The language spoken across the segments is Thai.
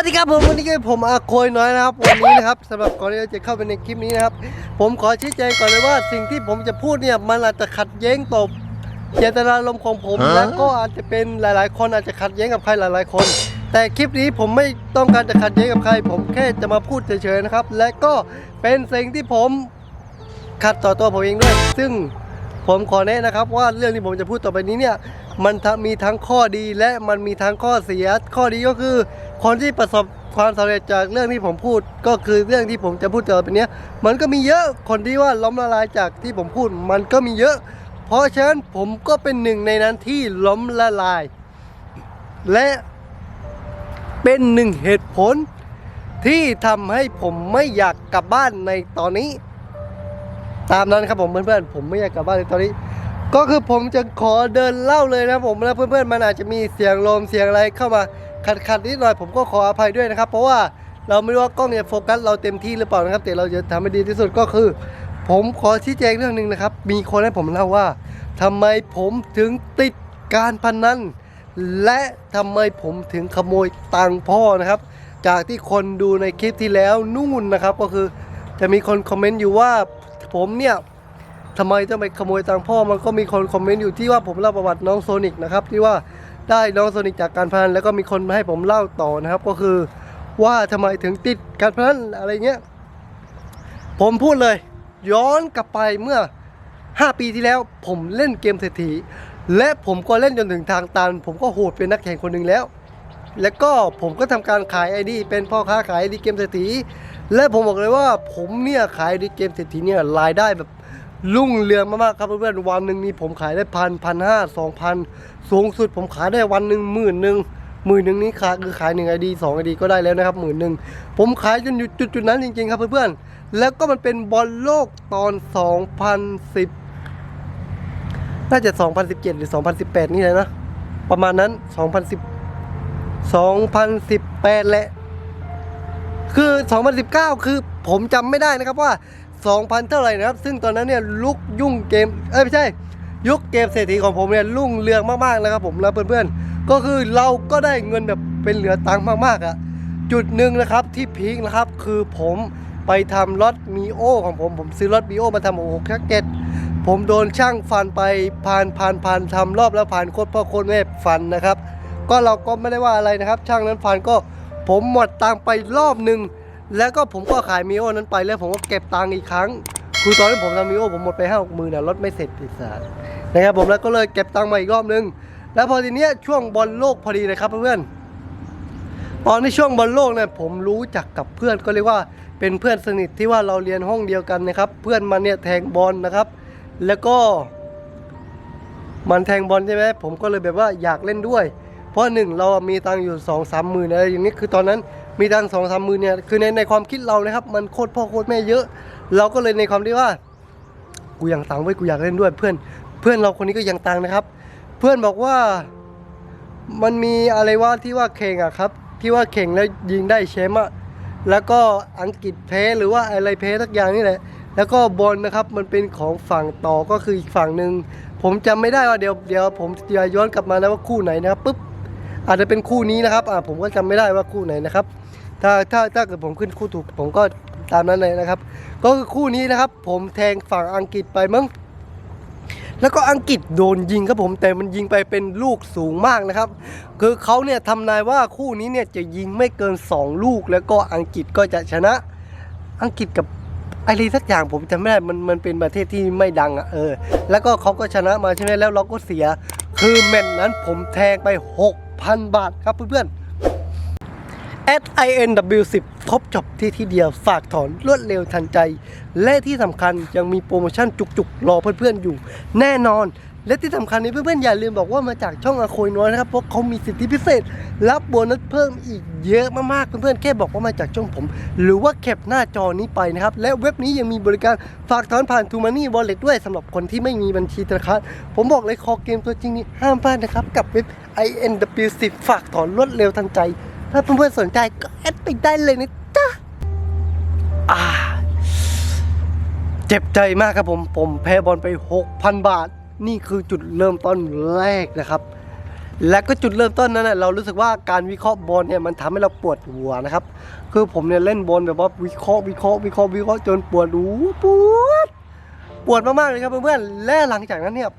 วัสดีครับผมวันนี้ก็ผมอาโคยน้อยนะครับวันนี้นะครับสำหรับก่อนที่เราจะเข้าไปในคลิปนี้นะครับ ผมขอชี้แจงก่อนเลยว่าสิ่งที่ผมจะพูดเนี่ยมันอาจจะขัดแย้งต่อเจตนารมณ์ของผมฮะและก็อาจจะเป็นหลาย ๆ คนอาจจะขัดแย้งกับใครหลาย ๆ คน แต่คลิปนี้ผมไม่ต้องการจะขัดแย้งกับใคร ผมแค่จะมาพูดเฉย ๆ นะครับ และก็เป็นสิ่งที่ผมขัดต่อตัวผมเองด้วย ซึ่ง ผมขอแนะนะครับว่าเรื่องที่ผมจะพูดต่อไปนี้เนี่ยมันมีทั้งข้อดีและมันมีทั้งข้อเสีย ข้อดีก็คือ คนที่ประสบความสำเร็จจากเรื่องที่ผมพูดก็คือเรื่องที่ผมจะพูดต่อไปนี้มันก็มีเยอะคนที่ว่าล้มละลายจากที่ผมพูด มันก็มีเยอะ เพราะฉะนั้นผมก็เป็นหนึ่งในนั้นที่ล้มละลาย และเป็นหนึ่งเหตุผลที่ทำให้ผมไม่อยากกลับบ้านในตอนนี้ ตามนั้นครับผมเพื่อนๆผมไม่อยากกลับบ้านในตอนนี้ ก็คือผมจะขอเดินเล่าเลยนะผมแล้วเพื่อนๆมันอาจจะมีเสียงลมเสียงอะไรเข้ามาขัดขัดๆนิดหน่อยผมก็ขออภัยด้วยนะครับ เพราะว่าเราไม่รู้ว่ากล้องเนี่ยโฟกัสเราเต็มที่หรือเปล่านะครับแต่เราจะทำให้ดีที่สุดก็คือ ผมขอชี้แจงเรื่องหนึ่งนะครับ มีคนให้ผมเล่าว่าทำไมผมถึงติดการพนันและทำไมผมถึงขโมยตังค์พ่อนะครับ จากที่คนดูในคลิปที่แล้วนู่นนะครับ ก็คือจะมีคนคอมเมนต์อยู่ว่า ผมเนี่ยทำไมต้องไปขโมยตังพ่อมันก็มีคนคอมเมนต์อยู่ที่ว่าผมเล่าประวัติน้องโซนิกนะครับที่ว่าได้น้องโซนิกจากการพนันแล้วก็มีคนมาให้ผมเล่าต่อนะครับ ก็คือว่าทำไมถึงติดการพนันอะไรเงี้ยผมพูดเลย ย้อนกลับไปเมื่อ 5 ปีที่แล้ว ผมเล่นเกมเศรษฐี และผมก็เล่นจนถึงทางตัน ผมก็โหดเป็นนักแข่งคนหนึ่งแล้ว แล้วก็ผมก็ทำการขายไอดีเป็นพ่อค้าขายไอดีเกมเศรษฐี และผมบอกเลยว่าผมเนี่ยขายดีเกมเศรษฐีเนี่ยรายได้แบบรุ่งเรืองมากๆครับเพื่อนๆวันหนึ่งนี่ผมขายได้พันพันห้าสองพันสูงสุดผมขายได้วันหนึ่งหมื่นหนึ่งหมื่นหนึ่งนี้ขายคือขายหนึ่งไอดีสองไอดีก็ได้แล้วนะครับหมื่นหนึ่งผมขายจนอยู่จุดจุดๆนั้นจริงๆครับเพื่อนๆแล้วก็มันเป็นบอลโลกตอน 2010 น่าจะ 2017 หรือ 2018 นี่แหละนะ ประมาณนั้น 2010 2018 แหละ คือ 2019 คือผมจำไม่ได้นะครับว่า 2,000 เท่าไหร่นะครับ ซึ่งตอนนั้นเนี่ยลุกยุ่งเกม เอ้ยไม่ใช่ ยุคเกมเศรษฐีของผมเนี่ยรุ่งเรืองมากๆนะครับผมแล้วเพื่อนๆ ก็คือเราก็ได้เงินแบบเป็นเหลือตังค์มากๆอะจุดหนึ่งนะครับที่พีคนะครับคือผมไปทำรถมีโอของผม ผมซื้อรถมีโอมาทำโอ้โหแคเก็ตผมโดนช่างฟันไปผ่านผ่านผ่านทำรอบแล้วผ่านโคตรพ่อโคตรแม่ฟันนะครับ ก็เราก็ไม่ได้ว่าอะไรนะครับ ช่างนั้นฟันก็ ผมหมดตังไปรอบหนึ่งแล้วก็ผมก็ขายมีโอนั้นไปแล้วผมก็เก็บตังอีกครั้ง คือตอนที่ผมทำมีโอผมหมดไปห้าหกหมื่นนะรถไม่เสร็จอีกสารนะครับผมแล้วก็เลยเก็บตังมาอีกรอบหนึง แล้วพอทีเนี้ยช่วงบอลโลกพอดีเลยครับเพื่อนตอนในช่วงบอลโลกเนี่ยผมรู้จักกับเพื่อนก็เรียกว่าเป็นเพื่อนสนิทที่ว่าเราเรียนห้องเดียวกันนะครับ เพื่อนมันเนี่ยแทงบอลนะครับ แล้วก็มันแทงบอลใช่ไหมผมก็เลยแบบว่าอยากเล่นด้วย ราะหนึ่งเรามีตังอยู่สองสามหมื่นอะไรอย่างนี้คือตอนนั้นมีตังสองสามหมื่นเนี่ยคือในในความคิดเรานะครับ มันโคตรพ่อโคตรแม่เยอะ เราก็เลยในความที่ว่ากูอยังตังไว้กูอยากเล่นด้วย เพื่อนเพื่อนเราคนนี้ก็ยังตังนะครับ เพื่อนบอกว่ามันมีอะไรว่าที่ว่าเข่งอะครับ ที่ว่าเข่งแล้วยิงได้แชมป์อะแล้วก็อังกฤษแพ้หรือว่าอะไรแพ้ทักอย่างนี่แหละแล้วก็บอลนะครับมันเป็นของฝั่งต่อก็คืออีกฝั่งหนึ่งผมจำไม่ได้ว่าเดี๋ยวเดี๋ยวผมจะย้อนกลับมานะว่าคู่ไหนนะครับปุ๊บ อาจจะเป็นคู่นี้นะครับอ่าผมก็จำไม่ได้ว่าคู่ไหนนะครับ ถ้าถ้าถ้าเกิดผมขึ้นคู่ถูกผมก็ตามนั้นเลยนะครับ ก็คือคู่นี้นะครับ ผมแทงฝั่งอังกฤษไปมั้งแล้วก็อังกฤษโดนยิงครับผมแต่มันยิงไปเป็นลูกสูงมากนะครับ คือเขาเนี่ยทำนายว่าคู่นี้เนี่ยจะยิงไม่เกิน 2 ลูก แล้วก็อังกฤษก็จะชนะ อังกฤษกับอะไรสักอย่างผมจำไม่ได้มันมันเป็นประเทศที่ไม่ดังอะเออ แล้วก็เขาก็ชนะมาใช่ไหมแล้วเราก็เสีย คือแมตช์นั้นผมแทงไป 6,000 บาทครับเพื่อนๆ SINW10 ครบจบที่ที่เดียวฝากถอนรวดเร็วทันใจ และที่สำคัญยังมีโปรโมชั่นจุกๆ รอเพื่อนๆอยู่ แน่นอนและที่สำคัญนี้เพื่อนๆอย่าลืมบอกว่ามาจากช่องอโคยน้อยนะครับเพราะเขามีสิทธิพิเศษ รับโบนัสเพิ่มอีกเยอะมากๆเพื่อนๆแค่บอกว่ามาจากช่องผม หรือว่าแคปหน้าจอนี้ไปนะครับ และเว็บนี้ยังมีบริการฝากถอนผ่าน t ูมานี่ Wallet ด้วยสำหรับคนที่ไม่มีบัญชีธนาคารผมบอกเลยคอเกมตัวจริงนี่ห้ามพลาดนะครับ กับเว็บ INW10 ฝากถอนรวดเร็วทันใจ ถ้าเพื่อนๆสนใจก็แอดไปได้เลยนะจ๊ะอ่าเจ็บใจมากครับผม ผมแพ้บอลไป 6,000 บาท นี่คือจุดเริ่มต้นแรกนะครับ และก็จุดเริ่มต้นนั้นนะเรารู้สึกว่าการวิเคราะห์บอลเนี่ยมันทำให้เราปวดหัวนะครับ คือผมเนี่ยเล่นบอลแบบว่าวิเคราะห์วิเคราะห์วิเคราะห์วิเคราะห์จนปวดหูปวด ปวดมากๆเลยครับเพื่อนๆและหลังจากนั้นเนี่ย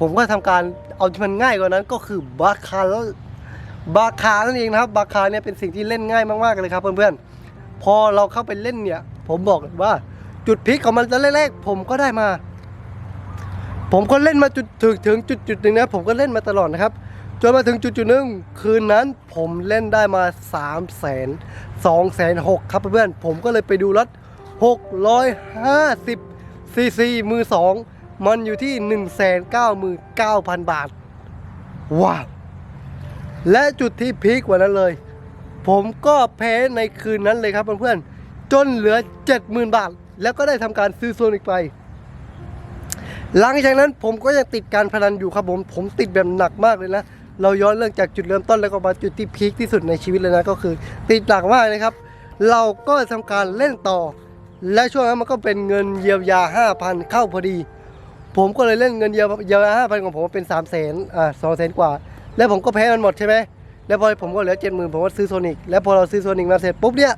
ผมก็ทำการเอาที่มันง่ายกว่านั้นก็คือบาคาแล้วบาคานั่นเองนะครับ บาคาเนี่ยเป็นสิ่งที่เล่นง่ายมากๆเลยครับเพื่อนๆ พอเราเข้าไปเล่นเนี่ย ผมบอกว่าจุดพิกของมันตอนแรกๆผมก็ได้มา ผมก็เล่นมาจุดถึงถึงจุดจุดหนึ่งนะผมก็เล่นมาตลอดนะครับจนมาถึงจุดจุดหนึ่งคืนนั้นผมเล่นได้มา3ามแสนสองแสนหกครับเพื่อนๆผมก็เลยไปดูรถ650ซีซีมือสอง มันอยู่ที่ 1 9 9 0 0 0 บาท ว้าว และจุดที่พีคกว่านั้นเลย ผมก็แพ้ในคืนนั้นเลยครับเพื่อนๆ จนเหลือ 70,000 บาท แล้วก็ได้ทำการซื้อโซนิกไป หลังจากนั้นผมก็ยังติดการพนันอยู่ครับผม ผมติดแบบหนักมากเลยนะ เราย้อนเรื่องจากจุดเริ่มต้นแล้วก็มาจุดที่พีคที่สุดในชีวิตเลยนะก็คือ ติดหนักมากเลยครับ เราก็ทำการเล่นต่อและช่วงนั้นมันก็เป็นเงินเยียวยา 5,000 เข้าพอดี ผมก็เลยเล่นเงินเยียวยาเยียวยา5,000ของผมเป็น3 0 0 0 0 0อ่า2 0 0 0 0กว่า แล้วผมก็แพ้มันหมดใช่ไหมแล้วพอผมก็เหลือ70,000ผมก็ซื้อโซนิกแล้วพอเราซื้อโซนิกมาเสร็จปุ๊บเนี่ย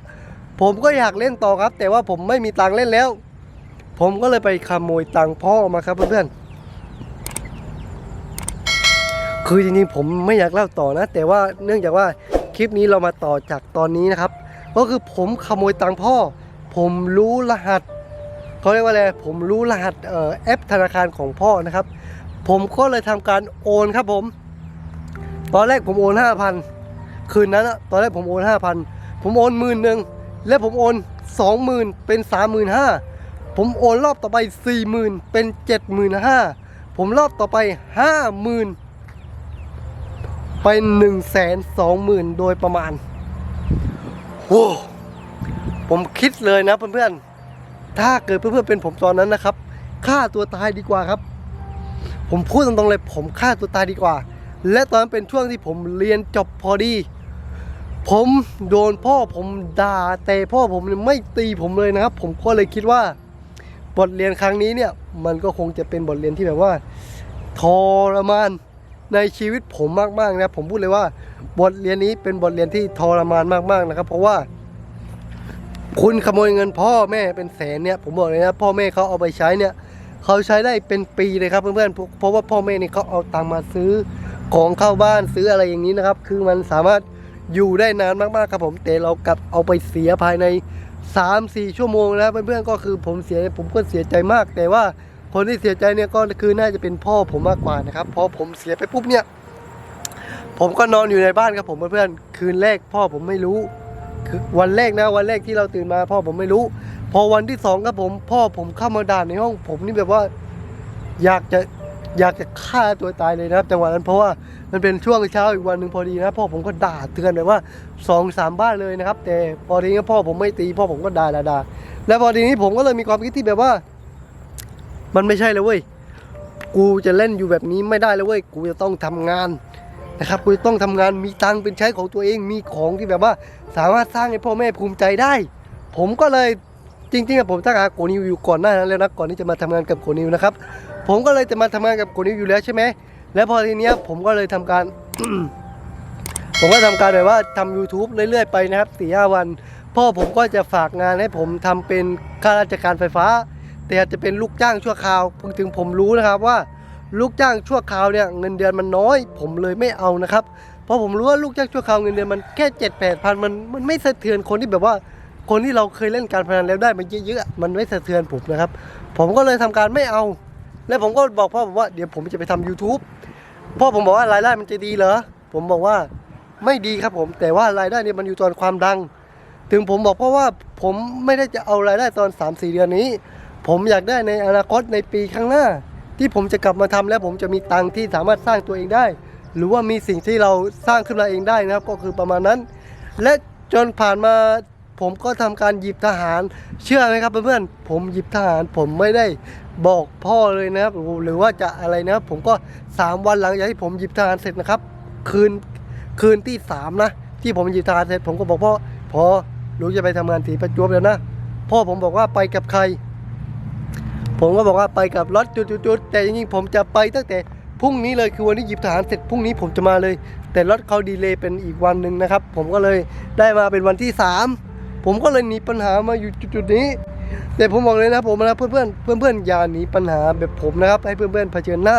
ผมก็อยากเล่นต่อครับ แต่ว่าผมไม่มีตังค์เล่นแล้ว ผมก็เลยไปขโมยตังค์พ่อมาครับเพื่อนๆคือจริงๆผมไม่อยากเล่าต่อนะ แต่ว่าเนื่องจากว่าคลิปนี้เรามาต่อจากตอนนี้นะครับ ก็คือผมขโมยตังค์พ่อ ผมรู้รหัส เขาเรียกว่าอะไรผมรู้รหัสเอ่อแอปธนาคารของพ่อนะครับ ผมก็เลยทำการโอนครับผม ตอนแรกผมโอนห้าพันคืนนั้นตอนแรกผมโอนห้าพันผมโอนหมื่นหนึ่งแล้วผมโอนสองหมื่นเป็นสามหมื่นห้าผมโอนรอบต่อไปสี่หมื่นเป็นเจ็ดหมื่นห้าผมรอบต่อไปห้าหมื่นเป็นหนึ่งแสนสองหมื่นโดยประมาณโอ้ผมคิดเลยนะเพื่อนๆ ถ้าเกิดเพื่อนๆเป็นผมตอนนั้นนะครับฆ่าตัวตายดีกว่าครับ ผมพูดตรงๆเลย ผมฆ่าตัวตายดีกว่า และตอนนั้นเป็นช่วงที่ผมเรียนจบพอดี ผมโดนพ่อผมด่าแต่พ่อผมไม่ตีผมเลยนะครับ ผมก็เลยคิดว่า บทเรียนครั้งนี้เนี่ย มันก็คงจะเป็นบทเรียนที่แบบว่าทรมานในชีวิตผมมากๆนะผมพูดเลยว่า บทเรียนนี้เป็นบทเรียนที่ทรมานมากๆนะครับ เพราะว่า คุณขโมยเงินพ่อแม่เป็นแสนเนี่ยผมบอกเลยนะพ่อแม่เขาเอาไปใช้เนี่ยเขาใช้ได้เป็นปีเลยครับเพื่อนๆเพราะเพราะว่าพ่อแม่นี่เขาเอาตังค์มาซื้อของเข้าบ้านซื้ออะไรอย่างนี้นะครับ คือมันสามารถอยู่ได้นานมากๆครับผมแต่เรากลับเอาไปเสียภายใน 3-4 ชั่วโมงนะเพื่อนๆก็คือผมเสียผมก็เสียใจมาก แต่ว่าคนที่เสียใจเนี่ยก็คือน่าจะเป็นพ่อผมมากกว่านะครับพอผมเสียไปปุ๊บเนี่ย ผมก็นอนอยู่ในบ้านครับผมเพื่อนๆคืนแรกพ่อผมไม่รู้ คือวันแรกนะวันแรกที่เราตื่นมา พ่อผมไม่รู้ พอวันที่สองครับผม พ่อผมเข้ามาด่าในห้องผมนี่แบบว่า อยากจะอยากจะฆ่าตัวตายเลยนะครับ จังหวะนั้นเพราะว่ามันเป็นช่วงเช้าอีกวันหนึ่งพอดีนะพ่อผมก็ด่าเตือนแบบว่าสองสามบ้านเลยนะครับ แต่พอทีนี้พ่อผมไม่ตี พ่อผมก็ด่าด่าด่าแล้วพอทีนี้ผมก็เลยมีความคิดที่แบบว่า มันไม่ใช่เลยเว้ยกูจะเล่นอยู่แบบนี้ไม่ได้เลยเว้ยกูจะต้องทำงานนะครับกูจะต้องทำงานมีตังค์เป็นใช้ของตัวเองมีของที่แบบว่า สามารถสร้างให้พ่อแม่ภูมิใจได้ ผมก็เลยจริงๆผมตั้งหาโกนิวอยู่ก่อนหน้านั้นแล้วนะก่อนที่จะมาทำงานกับโกนิวนะครับ ผมก็เลยจะมาทำงานกับโกนิวอยู่แล้วใช่ไหมแล้วพอทีเนี้ยผมก็เลยทำการ ผมก็ทำการแบบว่าทำ YouTube เรื่อยๆไปนะครับสี่ห้าวัน พ่อผมก็จะฝากงานให้ผมทำเป็นข้าราชการไฟฟ้า แต่จะเป็นลูกจ้างชั่วคราวถึงผมรู้นะครับว่า ลูกจ้างชั่วคราวเนี่ยเงินเดือนมันน้อย ผมเลยไม่เอานะครับ พราะผมรู้ว่าลูกจ้างชั่วคราวเงินเดือนมันแค่เจ็ดแปดพันมันมันไม่สะเทือนคนที่แบบว่าคนที่เราเคยเล่นการพนันแล้วได้มันเยอะๆมันไม่สะเทือนผมนะครับ ผมก็เลยทำการไม่เอา แล้วผมก็บอกพ่อผมว่าเดี๋ยวผมจะไปทำ YouTube พ่อผมบอกว่ารายได้มันจะดีเหรอผมบอกว่าไม่ดีครับผม แต่ว่ารายได้เนี่ยมันอยู่ตอนความดัง ถึงผมบอกเพราะว่าผมไม่ได้จะเอารายได้ตอน 3-4 เดือนนี้ ผมอยากได้ในอนาคตในปีข้างหน้า ที่ผมจะกลับมาทำแล้วผมจะมีตังค์ที่สามารถสร้างตัวเองได้ หรือว่ามีสิ่งที่เราสร้างขึ้นมาเองได้นะครับ ก็คือประมาณนั้น และจนผ่านมาผมก็ทำการหยิบทหาร เชื่อไหมครับเพื่อนๆผมหยิบทหาร ผมไม่ได้บอกพ่อเลยนะครับ หรือว่าจะอะไรนะครับผมก็ 3 วันหลังจากที่ผมหยิบทหารเสร็จนะครับ คืนคืนที่3นะที่ผมหยิบทหารเสร็จ ผมก็บอกพ่อพอลูกจะไปทำงานสีประจวบแล้วนะพ่อผมบอกว่าไปกับใคร ผมก็บอกว่าไปกับรถจุดๆแต่จริงๆผมจะไปตั้งแต่ พรุ่งนี้เลยคือวันนี้หยิบทหารเสร็จพรุ่งนี้ผมจะมาเลย แต่รถเขาดีเลย์เป็นอีกวันหนึ่งนะครับ ผมก็เลยได้มาเป็นวันที่สามผมก็เลยหนีปัญหามาอยู่จุดๆนี้ แต่ผมบอกเลยนะผมนะเพื่อนๆเพื่อนๆอนอย่าหนีปัญหาแบบผมนะครับ ให้เพื่อนๆเผชิญหน้า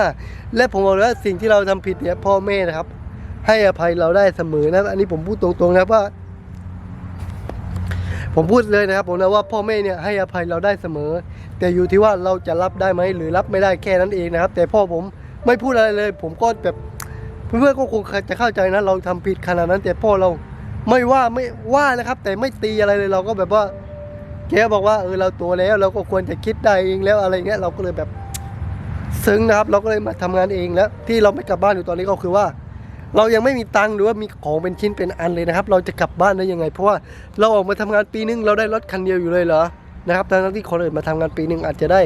และผมบอกเลยว่าสิ่งที่เราทำผิดเนี่ยพ่อแม่นะครับ ให้อภัยเราได้เสมอนะอันนี้ผมพูดตรงๆนะครับว่าผมพูดเลยนะครับผมนะว่าพ่อแม่เนี่ยให้อภัยเราได้เสมอ แต่อยู่ที่ว่าเราจะรับได้ไหมหรือรับไม่ได้แค่นั้นเองนะครับ แต่พ่อผม ไม่พูดอะไรเลย ผมก็แบบเพื่อนๆก็คงจะเข้าใจนะ เราทำผิดขนาดนั้น แต่พ่อเราไม่ว่าไม่ว่านะครับ แต่ไม่ตีอะไรเลยเราก็แบบว่าแกบอกว่าเออเราตัวแล้วเราก็ควรจะคิดได้เองแล้วอะไรเงี้ยเราก็เลยแบบซึ้งนะครับ เราก็เลยมาทำงานเองแล้ว ที่เราไม่กลับบ้านอยู่ตอนนี้ก็คือว่า เรายังไม่มีตังค์หรือว่ามีของเป็นชิ้นเป็นอันเลยนะครับ เราจะกลับบ้านได้ยังไง เพราะว่าเราออกมาทำงานปีนึงเราได้รถคันเดียวอยู่เลยเหรอนะครับทั้งที่คนอื่นมาทำงานปีนึงอาจจะได้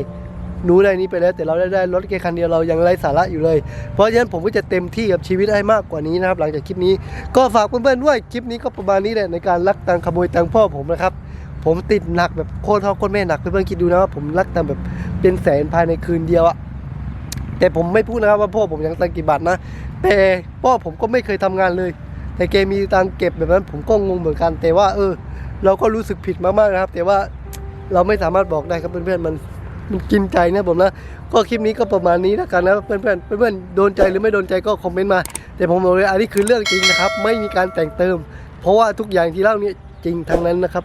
รู้ได้นี้ไปแล้วแต่เราได้ได้รถแค่คันเดียวเรายังไร้สาระอยู่เลย เพราะฉะนั้นผมก็จะเต็มที่กับชีวิตให้มากกว่านี้นะครับ หลังจากคลิปนี้ก็ฝากเพื่อนๆด้วยคลิปนี้ก็ประมาณนี้แหละในการลักตังขโมยตังพ่อผมนะครับ ผมติดหนักแบบโคตรพ่อโคตรแม่หนักเพื่อนๆคิดดูนะว่าผมลักตังแบบเป็นแสนภายในคืนเดียวอะแต่ผมไม่พูดนะครับว่าพ่อผมยังตังกี่บาทนะ แต่พ่อผมก็ไม่เคยทำงานเลย แต่แกมีตังเก็บแบบนั้นผมก็งงเหมือนกัน แต่ว่าเออ เราก็รู้สึกผิดมากๆนะครับ แต่ว่าเราไม่สามารถบอกได้ครับเพื่อนๆมัน กินใจนะผมนะก็คลิปนี้ก็ประมาณนี้แล้วกันนะเพื่อนๆเพื่อนๆโดนใจหรือไม่โดนใจก็คอมเมนต์มา แต่ผมบอกเลยอันนี้คือเรื่องจริงนะครับ ไม่มีการแต่งเติม เพราะว่าทุกอย่างที่เล่านี่จริงทั้งนั้นนะครับ